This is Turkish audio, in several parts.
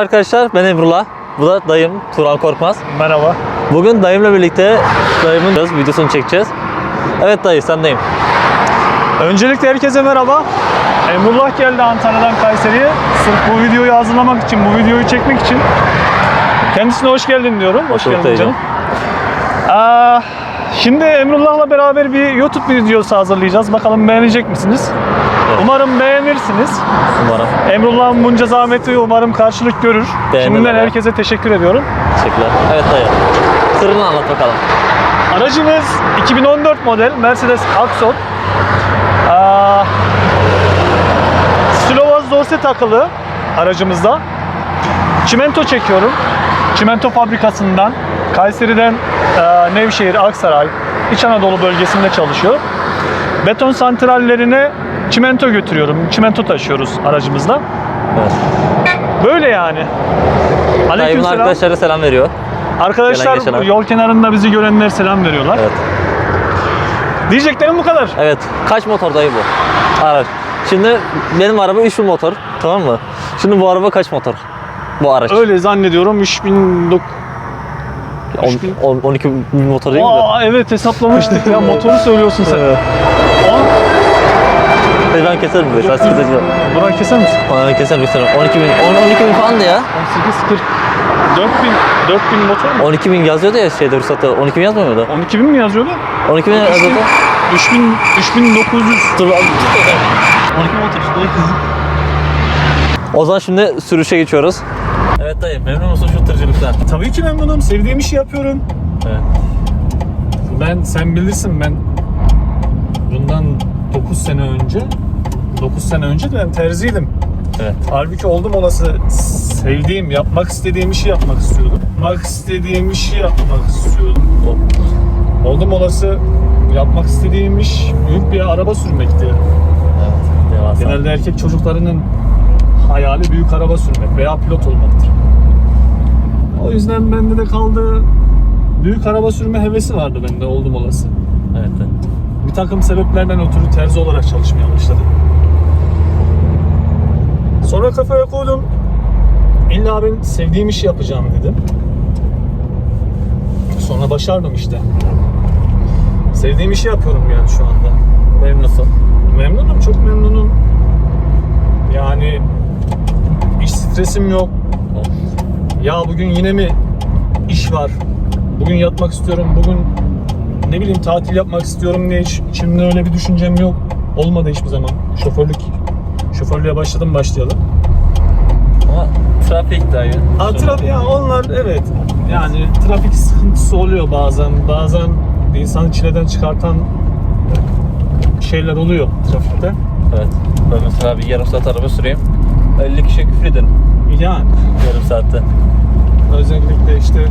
arkadaşlar ben Emrullah. Bu da dayım Turan Korkmaz. Merhaba. Bugün dayımla birlikte dayımın biraz videosunu çekeceğiz. Evet dayı sendeyim. Öncelikle herkese merhaba. Emrullah geldi Antalya'dan Kayseri'ye. Sırf bu videoyu hazırlamak için, bu videoyu çekmek için. Kendisine hoş geldin diyorum. Hoş bulduk geldin canım. Aa, şimdi Emrullah'la beraber bir YouTube videosu hazırlayacağız. Bakalım beğenecek misiniz? Evet. Umarım beğenirsiniz. Umarım. Emrullah'ın bunca zahmeti umarım karşılık görür. Beğenirler Şimdiden ya. herkese teşekkür ediyorum. Teşekkürler. Evet dayı. Tırını anlat bakalım. Aracımız 2014 model Mercedes Axon. Aa, Slovaz dorse takılı aracımızda. Çimento çekiyorum. Çimento fabrikasından Kayseri'den e, Nevşehir, Aksaray, İç Anadolu bölgesinde çalışıyor. Beton santrallerine çimento götürüyorum. Çimento taşıyoruz aracımızla. Evet. Böyle yani. Dayımın Aleykümselam. arkadaşlara selam veriyor. Gelen Arkadaşlar yol kenarında bizi görenler selam veriyorlar. Evet. Diyeceklerim bu kadar. Evet. Kaç motor dayı bu? Araç. Şimdi benim araba 3000 motor. Tamam mı? Şimdi bu araba kaç motor? Bu araç. Öyle zannediyorum 3009 On- on- 12 bin motor değil mi? Aa evet hesaplamıştık ya motoru söylüyorsun sen. Evet. Hadi ben keserim böyle. Sen keserim. Burak keser misin? Ben keserim keserim. 12 bin, 10, 12 bin falan da ya. 18 40 4000 4000 motor mu? 12 bin yazıyordu ya şeyde ruhsatta. 12 bin yazmıyor muydu? 12 bin mi yazıyordu? 12 bin yazıyordu. 3000 3900 Dur abi. 12 motor işte. O zaman şimdi sürüşe geçiyoruz. Evet dayı memnun musun şu tırcılıktan? Tabii ki memnunum. Sevdiğim işi yapıyorum. Evet. Ben sen bilirsin ben bundan 9 sene önce 9 sene önce de ben terziydim. Evet. Halbuki oldum olası sevdiğim, yapmak istediğim işi yapmak istiyordum. Yapmak istediğim işi yapmak istiyordum. Oldum olası yapmak istediğim iş büyük bir araba sürmekti. Evet. Devasa. Genelde erkek çocuklarının hayali büyük araba sürmek veya pilot olmaktır. O yüzden bende de kaldı büyük araba sürme hevesi vardı bende oldum olası. Evet. evet. Bir takım sebeplerden ötürü terzi olarak çalışmaya başladım. Sonra kafaya koydum. İlla ben sevdiğim işi yapacağım dedim. Sonra başardım işte. Sevdiğim işi yapıyorum yani şu anda. Memnunsun. Memnunum, çok memnunum. Yani iş stresim yok. Ya bugün yine mi iş var? Bugün yatmak istiyorum, bugün ne bileyim tatil yapmak istiyorum diye hiç içimde öyle bir düşüncem yok. Olmadı hiçbir zaman. Şoförlük, şoförlüğe başladım başlayalım. Ama trafik dayı. Ha, trafik, ya onlar evet. Yani trafik sıkıntısı oluyor bazen. Bazen insanı çileden çıkartan şeyler oluyor trafikte. Evet. Ben mesela bir yarım saat araba süreyim. 50 kişiye küfür ederim. Yani Yarım saatte. Özellikle işte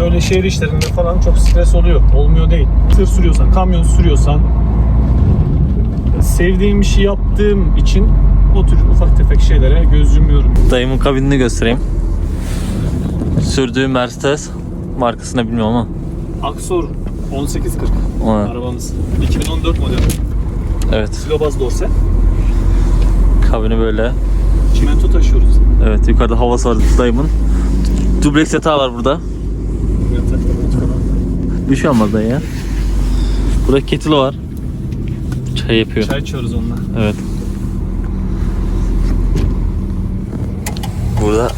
böyle şehir işlerinde falan çok stres oluyor. Olmuyor değil. Tır sürüyorsan, kamyon sürüyorsan sevdiğim işi yaptığım için o tür ufak tefek şeylere göz yumuyorum. Dayımın kabinini göstereyim. Sürdüğü Mercedes markasını bilmiyorum ama. Aksor 1840 Ona. arabamız. 2014 model. Evet. Silobaz dorse. Kabini böyle. Çimento taşıyoruz. Evet yukarıda havası var dayımın. Dubleks yatağı var burada. Bir şey olmaz ya. Burada kettle var. Çay yapıyor. Çay içiyoruz onunla. Evet. Burada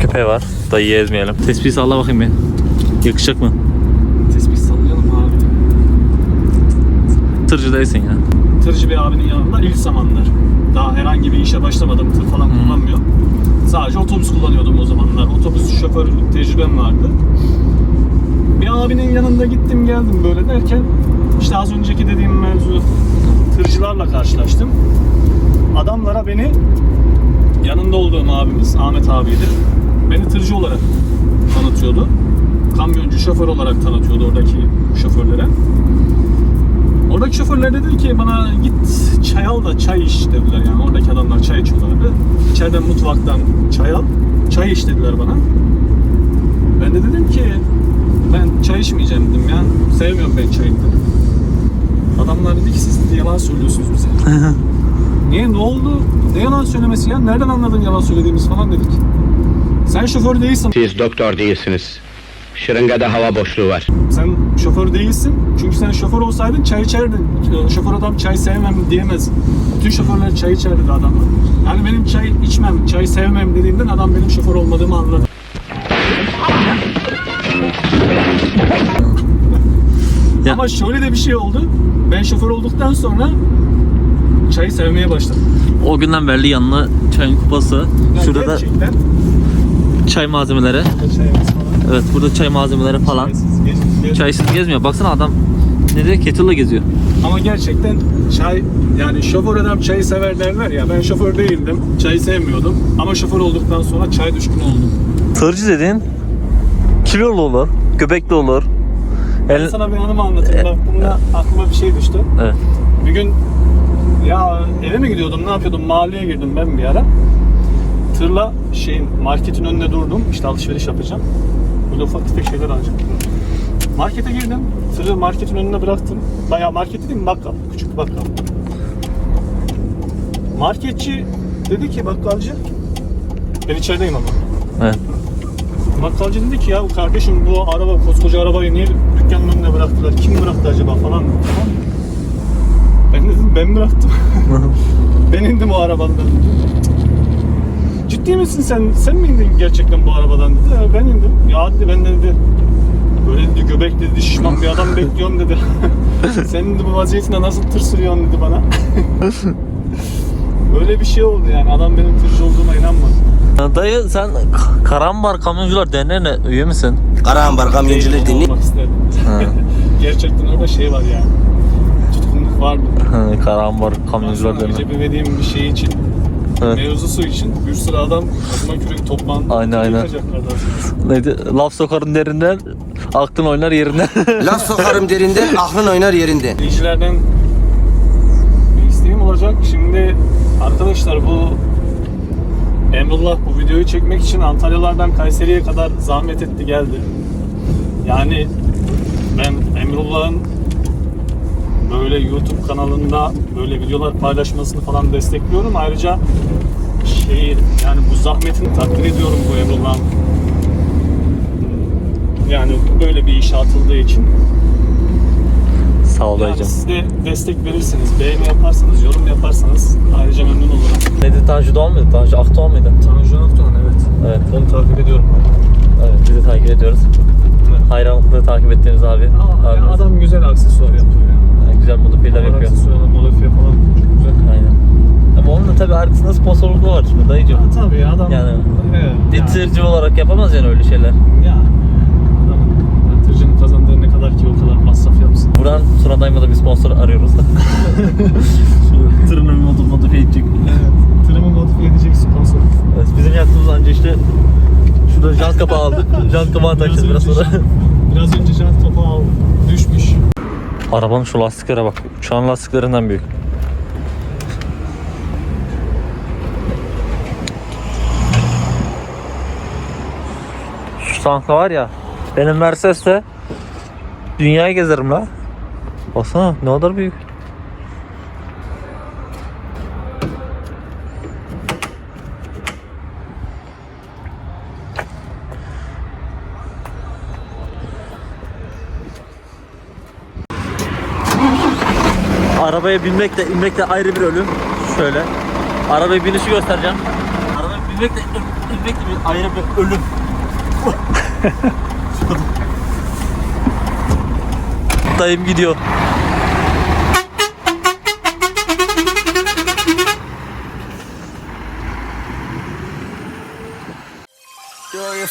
köpeği var. Dayıyı ezmeyelim. Tespihi salla bakayım bir. Yakışacak mı? Tespih sallayalım abi. Tırcı değilsin ya. Tırcı bir abinin yanında ilk zamanlar. Daha herhangi bir işe başlamadım. Tır falan kullanmıyor. Sadece otobüs kullanıyordum o zamanlar. Otobüs şoförlük tecrübem vardı. Bir abinin yanında gittim geldim böyle derken işte az önceki dediğim mevzu tırcılarla karşılaştım. Adamlara beni yanında olduğum abimiz Ahmet abidir. Beni tırcı olarak tanıtıyordu. Kamyoncu şoför olarak tanıtıyordu oradaki şoförlere. Şoförler dedi ki bana git çay al da çay iç dediler yani oradaki adamlar çay içiyorlardı. İçeriden mutfaktan çay al, çay iç dediler bana. Ben de dedim ki ben çay içmeyeceğim dedim ya. Sevmiyorum ben çayı dedim. Adamlar dedi ki siz yalan söylüyorsunuz bize. Niye ne oldu? Ne yalan söylemesi ya? Nereden anladın yalan söylediğimiz falan dedik. Sen şoför değilsin. Siz doktor değilsiniz. Şırıngada hava boşluğu var. Sen şoför değilsin. Çünkü sen şoför olsaydın çay içerdin. Ee, Şoför adam çay sevmem diyemez. Bütün şoförler çay içer dedi adamlar. Yani benim çay içmem, çay sevmem dediğinden adam benim şoför olmadığımı anladı. Ya- Ama şöyle de bir şey oldu. Ben şoför olduktan sonra çayı sevmeye başladım. O günden beri yanına çayın kupası. Yani Şurada da gerçekten çay malzemeleri. çayımız falan. Evet burada çay malzemeleri falan. Çaysız geç- Çaysız gezmiyor. Baksana adam ne diyor? Kettle'la geziyor. Ama gerçekten çay yani şoför adam çayı sever derler ya ben şoför değildim. Çayı sevmiyordum ama şoför olduktan sonra çay düşkünü oldum. Tırcı dediğin kilolu olur, göbekli olur. Ben El... sana bir anımı anlatayım. Bak bunda aklıma bir şey düştü. Evet. Bir gün ya eve mi gidiyordum ne yapıyordum mahalleye girdim ben bir ara. Tırla şeyin marketin önünde durdum işte alışveriş yapacağım. Böyle ufak tefek şeyler alacağım. Markete girdim. Tırı marketin önüne bıraktım. Bayağı market değil mi? Bakkal. Küçük bir bakkal. Marketçi dedi ki bakkalcı ben içerideyim ama. Evet. Bakkalcı dedi ki ya kardeşim bu araba koskoca arabayı niye dükkanın önüne bıraktılar? Kim bıraktı acaba falan. Tamam? Ben dedim ben bıraktım. ben indim o arabadan. Ciddi misin sen? Sen mi indin gerçekten bu arabadan dedi. "Evet, Ben indim. Ya dedi ben de dedi böyle dedi göbek dedi şişman bir adam bekliyorum dedi. sen dedi bu vaziyetinde nasıl tır sürüyorsun dedi bana. Böyle bir şey oldu yani. Adam benim tırcı olduğuma inanmadı. Dayı sen K- Karambar Kamyoncular Derneği'ne üye misin? Karahambar kamyoncular Değil, dinle. olmak isterdim. Ha. Gerçekten orada şey var yani. Tutkunluk vardı. Karambar Kamyoncular Aslında Derneği. Recep İvedik'in bir şeyi için, Evet. mevzusu için bir sürü adam kazma kürek toplan Aynen, aynen. Neydi? Laf sokarın derinden, aklın oynar yerinden. Laf sokarım derinden, aklın oynar yerinden. Dinleyicilerden bir isteğim olacak. Şimdi arkadaşlar bu Emrullah bu videoyu çekmek için Antalyalardan Kayseri'ye kadar zahmet etti geldi. Yani ben Emrullah'ın böyle YouTube kanalında böyle videolar paylaşmasını falan destekliyorum. Ayrıca şey yani bu zahmetini takdir ediyorum bu Emrullah'ın. Yani böyle bir işe atıldığı için. Sağ ol Yani dayıcım. siz de destek verirseniz, beğeni yaparsanız, yorum yaparsanız ayrıca memnun olurum. Neydi Tanju Doğan mıydı? Tanju Akdoğan mıydı? Tanju Akdoğan evet. Evet. Onu takip ediyorum. Evet biz de takip ediyoruz. Evet. Hayranlıkla takip ettiğimiz abi. Aa, Abimiz. adam güzel aksesuar yapıyor güzel modifiyeler yapıyor. Aksesuarlar, modifiye falan çok güzel. Aynen. Ama onun da tabii arkasında sponsorluğu var şimdi dayıcım. Ya, tabii ya adam. Yani evet, Bir yani, olarak yapamaz yani öyle şeyler. ya, adam, tırcının kazandığı ne kadar ki o kadar masraf yapsın. Buradan Tuna Dayım'a da bir sponsor arıyoruz. Şu tırını modifiye edecek. Evet. Tırımı modifiye edecek sponsor. Evet, bizim yaptığımız anca işte şurada jant kapağı aldık. Jant kapağı takacağız biraz önce sonra. biraz önce jant kapağı aldım. Düşmüş. Arabanın şu lastiklere bak. Uçağın lastiklerinden büyük. Şu tankla var ya. Benim Mercedes'te dünyayı gezerim la. Baksana ne kadar büyük. Arabaya binmek de inmek de ayrı bir ölüm. Şöyle. Arabaya binişi göstereceğim. Arabaya binmek de in- inmek de bir ayrı bir ölüm. Dayım gidiyor.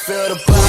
Feel the?